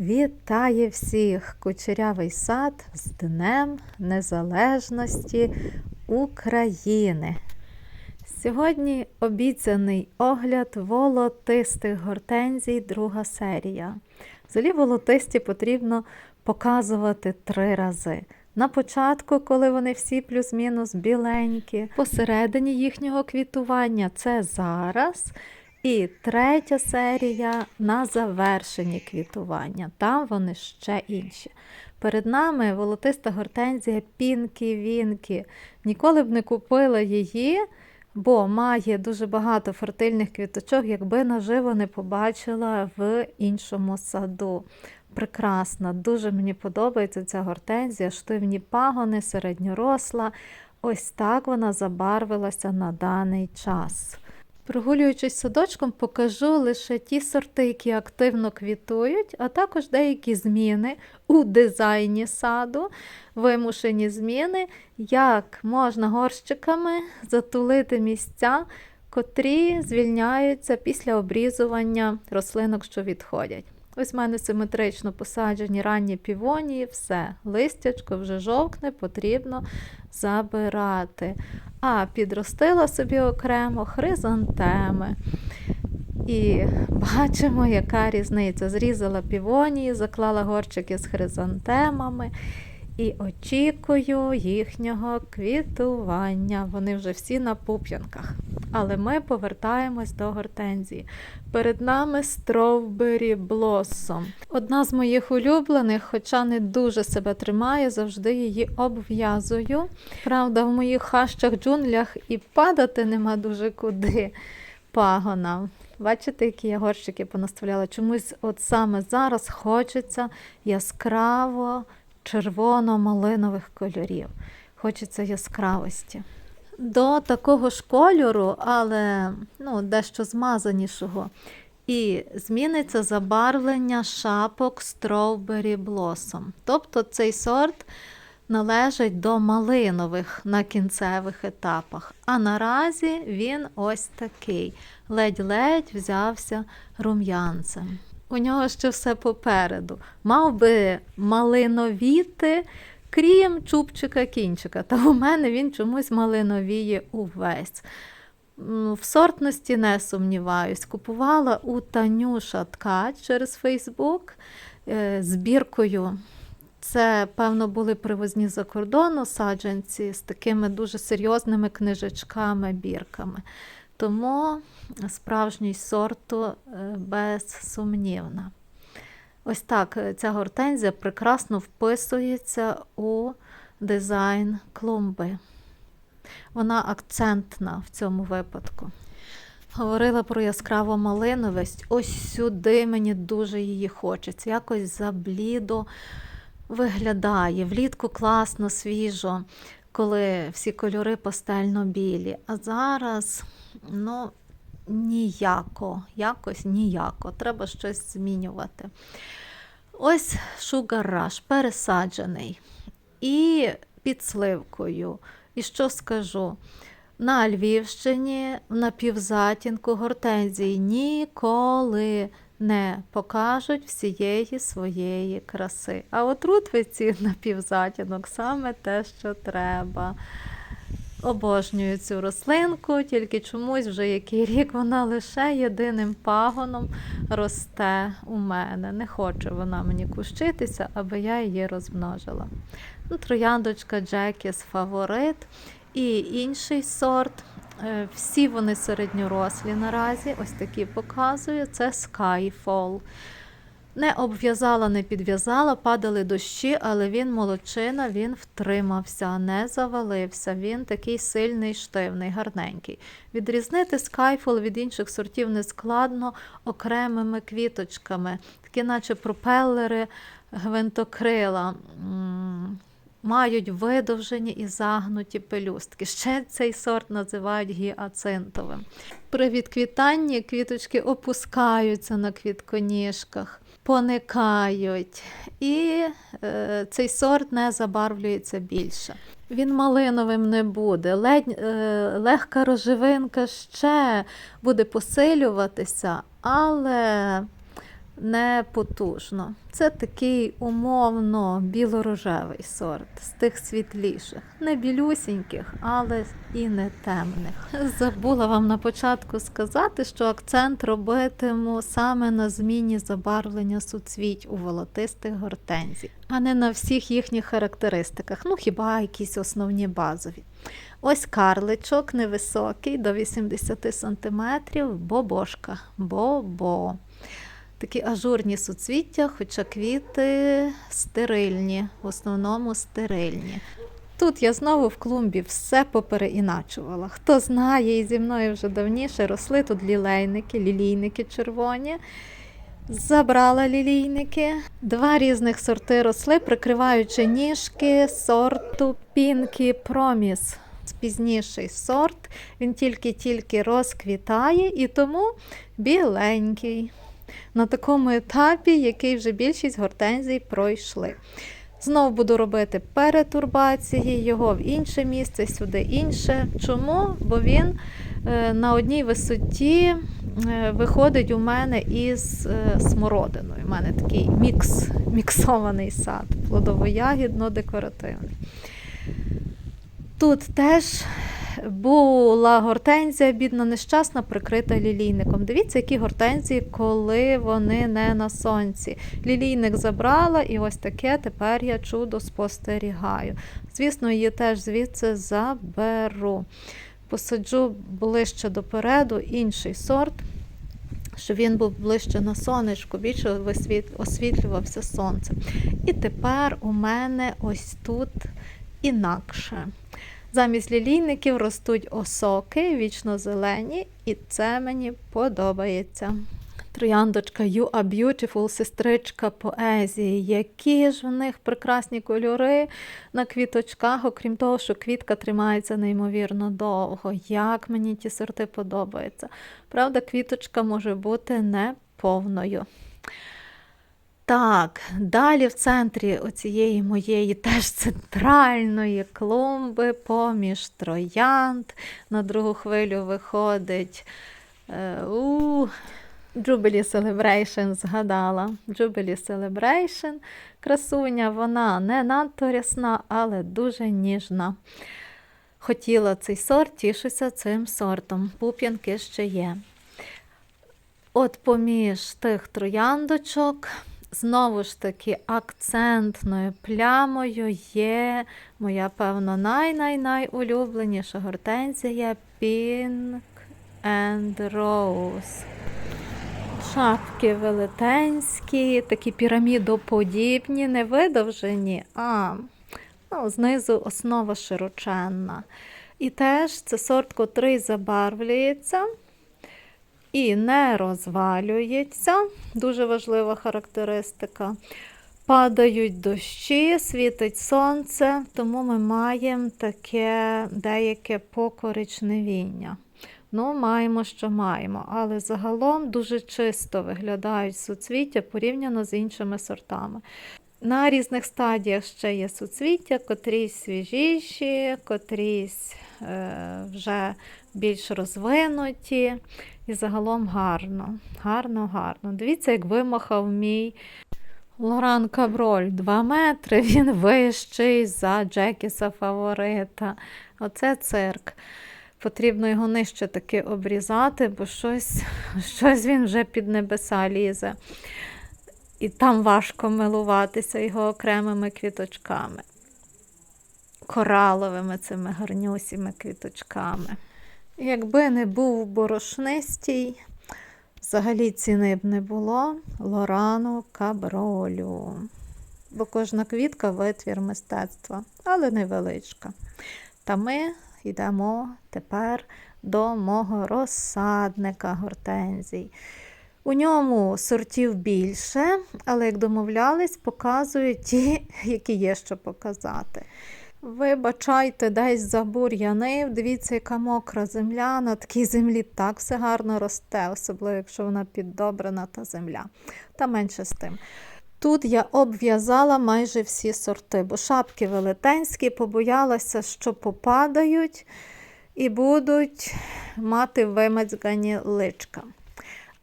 Вітає всіх кучерявий сад з Днем Незалежності України. Сьогодні обіцяний огляд волотистих гортензій, друга серія. Взагалі волотисті потрібно показувати три рази. На початку, коли вони всі плюс-мінус біленькі, посередині їхнього квітування це зараз. І третя серія на завершенні квітування. Там вони ще інші. Перед нами волотиста гортензія Пінкі Вінкі. Ніколи б не купила її, бо має дуже багато фертильних квіточок, якби наживо не побачила в іншому саду. Прекрасна, дуже мені подобається ця гортензія, штивні пагони, середньоросла. Ось так вона забарвилася на даний час. Прогулюючись садочком, покажу лише ті сорти, які активно квітують, а також деякі зміни у дизайні саду, вимушені зміни, як можна горщиками затулити місця, котрі звільняються після обрізування рослинок, що відходять. Ось в мене симетрично посаджені ранні півонії, все, листячко вже жовкне, потрібно забирати. А підростила собі окремо хризантеми. І бачимо, яка різниця. Зрізала півонії, заклала горчики з хризантемами. І очікую їхнього квітування. Вони вже всі на пуп'янках. Але ми повертаємось до гортензії. Перед нами Strawberry Blossom. Одна з моїх улюблених, хоча не дуже себе тримає, завжди її обв'язую. Правда, в моїх хащах джунглях і падати нема дуже куди пагона. Бачите, які я горщики понаставляла? Чомусь от саме зараз хочеться яскраво червоно-малинових кольорів. Хочеться яскравості. До такого ж кольору, але ну, дещо змазанішого. І зміниться забарвлення шапок Strawberry Blossom. Тобто цей сорт належить до малинових на кінцевих етапах. А наразі він ось такий. Ледь-ледь взявся рум'янцем. У нього ще все попереду. Мав би малиновіти, крім чубчика кінчика. Та у мене він чомусь малиновіє увесь. В сортності не сумніваюсь. Купувала у Танюша ткач через Фейсбук збіркою. Це, певно, були привозні за кордону саджанці з такими дуже серйозними книжечками, бірками. Тому справжність сорту безсумнівна. Ось так ця гортензія прекрасно вписується у дизайн клумби. Вона акцентна в цьому випадку. Говорила про яскраву малиновість. Ось сюди мені дуже її хочеться. Якось заблідо виглядає. Влітку класно, свіжо, коли всі кольори пастельно-білі. А зараз, ну, ніяко, якось ніяко. Треба щось змінювати. Ось шугараш пересаджений. І під сливкою. І що скажу? На Львівщині на півзатінку гортензії ніколи не покажуть всієї своєї краси. А от рутвиці на півзатінок саме те, що треба. Обожнюю цю рослинку, тільки чомусь вже який рік вона лише єдиним пагоном росте у мене. Не хоче вона мені кущитися, аби я її розмножила. Ну, Трояндочка Джекіс фаворит. І інший сорт. Всі вони середньорослі наразі, ось такі показую. Це Skyfall. Не обв'язала, не підв'язала, падали дощі, але він молодчина, він втримався, не завалився. Він такий сильний, штивний, гарненький. Відрізнити скайфол від інших сортів не складно окремими квіточками, такі, наче пропелери гвинтокрила. Мають видовжені і загнуті пелюстки. Ще цей сорт називають гіацинтовим. При відквітанні квіточки опускаються на квітконіжках поникають, і е, цей сорт не забарвлюється більше. Він малиновим не буде. Ледь, е, легка рожевинка ще буде посилюватися, але не потужно. Це такий умовно білорожевий сорт, з тих світліших, не білюсіньких, але і не темних. Забула вам на початку сказати, що акцент робитиму саме на зміні забарвлення суцвіть у волотистих гортензій, а не на всіх їхніх характеристиках, ну хіба якісь основні базові. Ось карличок невисокий, до 80 см, бобошка, бобо. Такі ажурні суцвіття, хоча квіти стерильні, в основному стерильні. Тут я знову в клумбі все попереіначувала. Хто знає, і зі мною вже давніше росли тут лілейники, лілійники червоні. Забрала лілійники. Два різних сорти росли, прикриваючи ніжки сорту Pinky Promise. Пізніший сорт, він тільки-тільки розквітає і тому біленький. На такому етапі, який вже більшість гортензій пройшли. Знову буду робити перетурбації, його в інше місце, сюди інше. Чому? Бо він е, на одній висоті е, виходить у мене із е, смородиною. У мене такий мікс, міксований сад, плодово-ягідно-декоративний. Тут теж була гортензія, бідна, нещасна, прикрита лілійником. Дивіться, які гортензії, коли вони не на сонці. Лілійник забрала, і ось таке тепер я чудо спостерігаю. Звісно, її теж звідси заберу. Посаджу ближче допереду інший сорт, щоб він був ближче на сонечку, більше освітлювався сонцем. І тепер у мене ось тут інакше. Замість лілійників ростуть осоки, вічно зелені, і це мені подобається. Трояндочка You are Beautiful, сестричка поезії. Які ж в них прекрасні кольори на квіточках, окрім того, що квітка тримається неймовірно довго. Як мені ті сорти подобаються. Правда, квіточка може бути неповною. Так, далі в центрі оцієї моєї теж центральної клумби, поміж троянд. На другу хвилю виходить е, у Jubilee Celebration, згадала. Jubilee Celebration. Красуня, вона не надто рясна, але дуже ніжна. Хотіла цей сорт, тішуся цим сортом. Пуп'янки ще є. От поміж тих трояндочок. Знову ж таки, акцентною плямою є моя, певно, най-най-найулюбленіша гортензія Pink and Rose. Шапки велетенські, такі пірамідоподібні, не видовжені, а ну, знизу основа широченна. І теж це сорт, котрий забарвлюється і не розвалюється. Дуже важлива характеристика. Падають дощі, світить сонце, тому ми маємо таке деяке покоричневіння. Ну, маємо, що маємо, але загалом дуже чисто виглядають суцвіття порівняно з іншими сортами. На різних стадіях ще є суцвіття, котрісь свіжіші, котрісь е, вже більш розвинуті. І загалом гарно, гарно, гарно. Дивіться, як вимахав мій Лоран Каброль 2 метри, він вищий за Джекіса Фаворита. Оце цирк. Потрібно його нижче таки обрізати, бо щось, щось він вже під небеса лізе. І там важко милуватися його окремими квіточками, кораловими цими гарнюсіми квіточками. Якби не був борошнистій, взагалі ціни б не було лорану кабролю. Бо кожна квітка витвір мистецтва, але невеличка. Та ми йдемо тепер до мого розсадника гортензій. У ньому сортів більше, але, як домовлялись, показую ті, які є що показати. Вибачайте, десь забур'янив. Дивіться, яка мокра земля. На такій землі так все гарно росте, особливо, якщо вона піддобрена та земля. Та менше з тим. Тут я обв'язала майже всі сорти, бо шапки велетенські, побоялася, що попадають і будуть мати вимацьгані личка.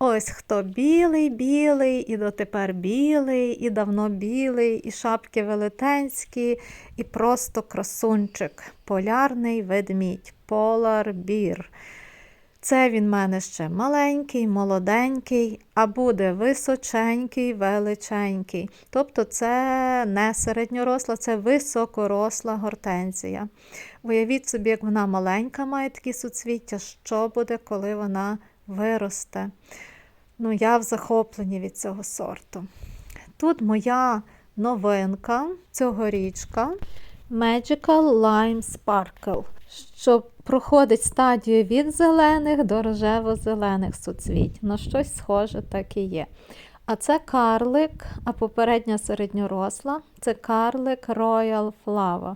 Ось хто білий, білий, і дотепер білий, і давно білий, і шапки велетенські, і просто красунчик, полярний ведмідь, Bear. Це він мене ще маленький, молоденький, а буде височенький, величенький. Тобто це не середньоросла, це високоросла гортензія. Уявіть собі, як вона маленька має такі суцвіття, що буде, коли вона виросте. Ну, я в захопленні від цього сорту. Тут моя новинка цьогорічка Magical Lime Sparkle, що проходить стадію від зелених до рожево-зелених суцвіть. На щось схоже так і є. А це карлик, а попередня середньоросла це карлик Royal Flower.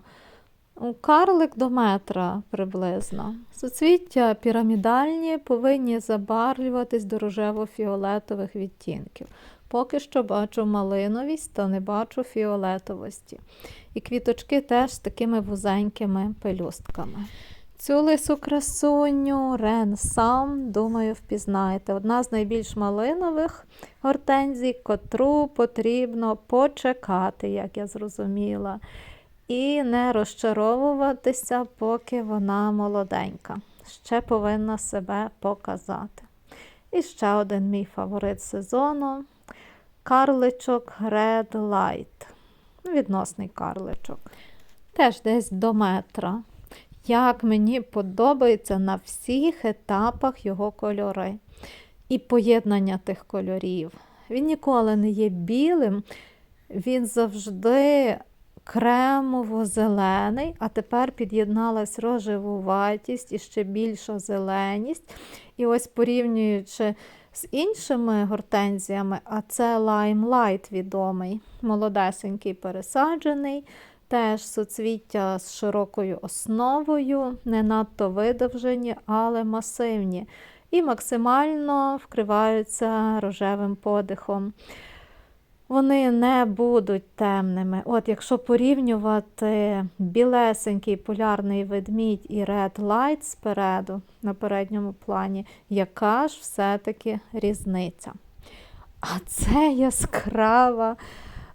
Карлик до метра приблизно. Суцвіття пірамідальні повинні забарвлюватись до рожево-фіолетових відтінків. Поки що бачу малиновість, та не бачу фіолетовості. І квіточки теж з такими вузенькими пелюстками. Цю лису красуню Рен сам, думаю, впізнаєте. Одна з найбільш малинових гортензій, котру потрібно почекати, як я зрозуміла і не розчаровуватися, поки вона молоденька. Ще повинна себе показати. І ще один мій фаворит сезону карличок Red Light. Відносний карличок. Теж десь до метра. Як мені подобається на всіх етапах його кольори і поєднання тих кольорів. Він ніколи не є білим, він завжди кремово-зелений, а тепер під'єдналась рожевуватість і ще більша зеленість. І ось порівнюючи з іншими гортензіями, а це лаймлайт відомий, молодесенький пересаджений. Теж суцвіття з широкою основою, не надто видовжені, але масивні. І максимально вкриваються рожевим подихом вони не будуть темними. От Якщо порівнювати білесенький полярний ведмідь і Red Light спереду на передньому плані, яка ж все-таки різниця? А це яскрава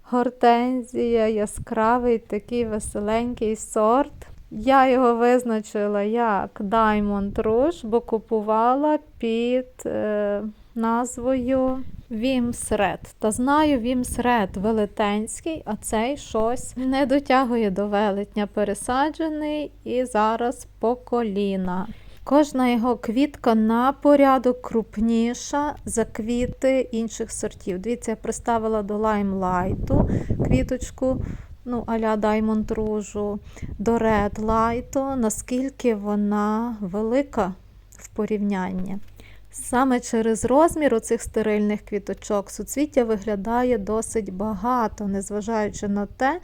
гортензія, яскравий такий веселенький сорт. Я його визначила як Diamond Rouge, бо купувала під е, назвою Вімсред. Та знаю, Вімсред велетенський, а цей щось не дотягує до велетня, пересаджений і зараз по коліна. Кожна його квітка на порядок крупніша за квіти інших сортів. Дивіться, я приставила до лаймлайту квіточку, ну, а-ля Diamond Rouge, до Light, наскільки вона велика в порівнянні. Саме через розмір у цих стерильних квіточок суцвіття виглядає досить багато, незважаючи на те,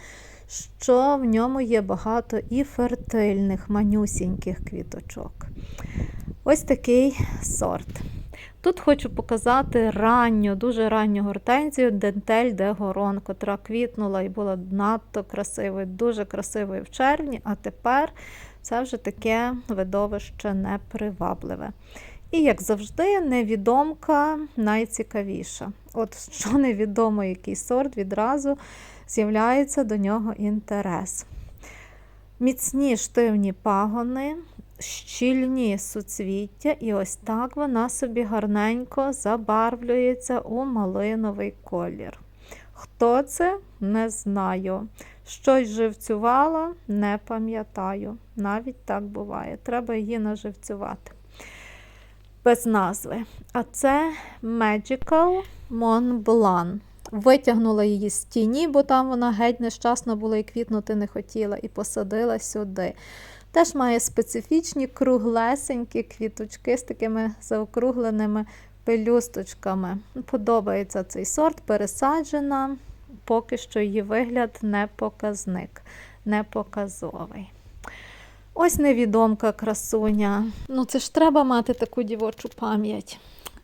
що в ньому є багато і фертильних, манюсіньких квіточок. Ось такий сорт. Тут хочу показати ранню, дуже ранню гортензію Дентель де Горон, котра квітнула і була надто красивою, дуже красивою в червні, а тепер це вже таке видовище непривабливе. І, як завжди, невідомка найцікавіша. От що невідомо, який сорт, відразу з'являється до нього інтерес. Міцні штивні пагони, щільні суцвіття, і ось так вона собі гарненько забарвлюється у малиновий колір. Хто це, не знаю. Щось живцювала, не пам'ятаю. Навіть так буває. Треба її наживцювати без назви. А це Magical Mont Blanc. Витягнула її з тіні, бо там вона геть нещасно була і квітнути не хотіла, і посадила сюди. Теж має специфічні круглесенькі квіточки з такими заокругленими пелюсточками. Подобається цей сорт, пересаджена, поки що її вигляд не показник, не показовий. Ось невідомка красуня. Ну, це ж треба мати таку дівочу пам'ять.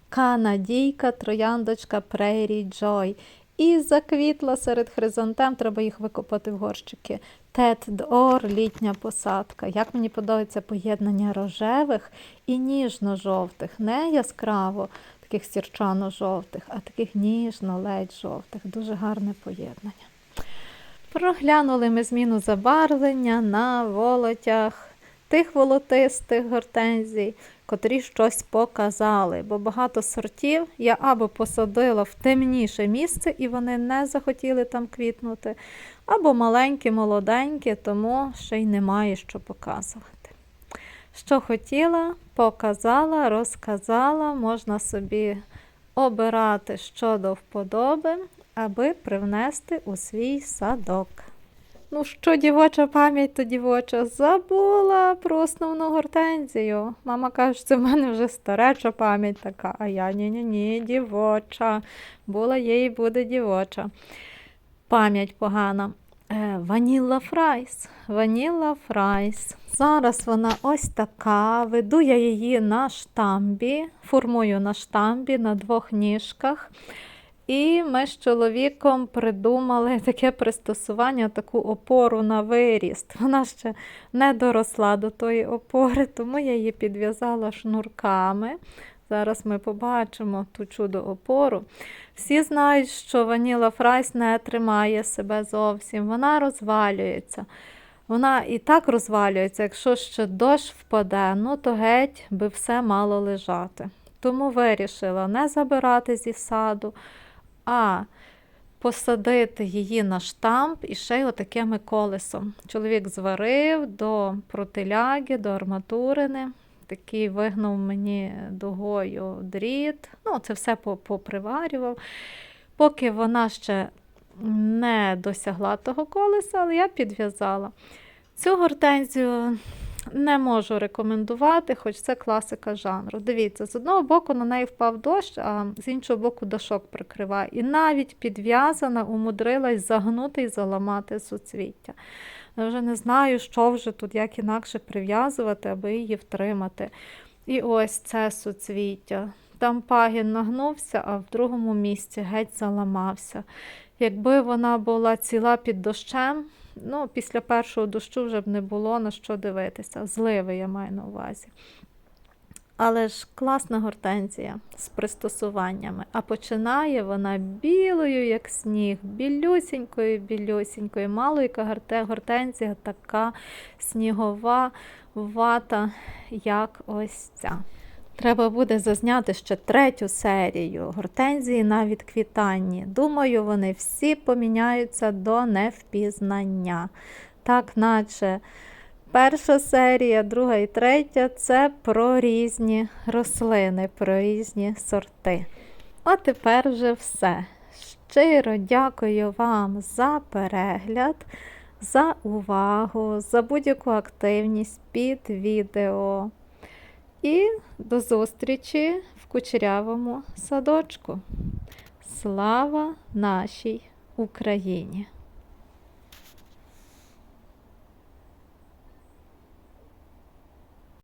Канадійка, трояндочка Prairie Joy. І заквітла серед хризантем, треба їх викопати в горщики. Тет Дор, літня посадка. Як мені подобається поєднання рожевих і ніжно-жовтих, не яскраво, таких сірчано-жовтих, а таких ніжно-ледь жовтих. Дуже гарне поєднання. Проглянули ми зміну забарвлення на волотях тих волотистих гортензій, котрі щось показали. Бо багато сортів я або посадила в темніше місце, і вони не захотіли там квітнути, або маленькі, молоденькі, тому ще й немає що показувати. Що хотіла, показала, розказала, можна собі обирати щодо вподоби, аби привнести у свій садок. Ну, що дівоча пам'ять, то дівоча, забула про основну гортензію. Мама каже, це в мене вже стареча пам'ять така, а я ні-ні-ні, дівоча. Була є буде дівоча. Пам'ять погана. Е, Ваніла Фрайс. Ваніла Фрайс. Зараз вона ось така. Веду я її на штамбі, формую на штамбі на двох ніжках. І ми з чоловіком придумали таке пристосування, таку опору на виріст. Вона ще не доросла до тої опори, тому я її підв'язала шнурками. Зараз ми побачимо ту чудо опору. Всі знають, що ваніла Фрайс не тримає себе зовсім, вона розвалюється. Вона і так розвалюється, якщо ще дощ впаде, ну то геть би все мало лежати. Тому вирішила не забирати зі саду, а посадити її на штамп і ще й отакими колесом. Чоловік зварив до протиляги, до арматурини. Такий вигнув мені дугою дріт. Ну, це все поприварював. Поки вона ще не досягла того колеса, але я підв'язала. Цю гортензію не можу рекомендувати, хоч це класика жанру. Дивіться, з одного боку на неї впав дощ, а з іншого боку дошок прикриває. І навіть підв'язана умудрилась загнути і заламати суцвіття. Я вже не знаю, що вже тут як інакше прив'язувати, аби її втримати. І ось це суцвіття. Там пагін нагнувся, а в другому місці геть заламався. Якби вона була ціла під дощем, ну, після першого дощу вже б не було на що дивитися. Зливи я маю на увазі. Але ж класна гортензія з пристосуваннями. А починає вона білою, як сніг, білюсінькою, білюсінькою. Малойка гортензія така снігова вата, як ось ця. Треба буде зазняти ще третю серію гортензії на відквітанні. Думаю, вони всі поміняються до невпізнання. Так, наче перша серія, друга і третя це про різні рослини, про різні сорти. От тепер вже все. Щиро дякую вам за перегляд, за увагу, за будь-яку активність під відео. І до зустрічі в кучерявому садочку. Слава нашій Україні!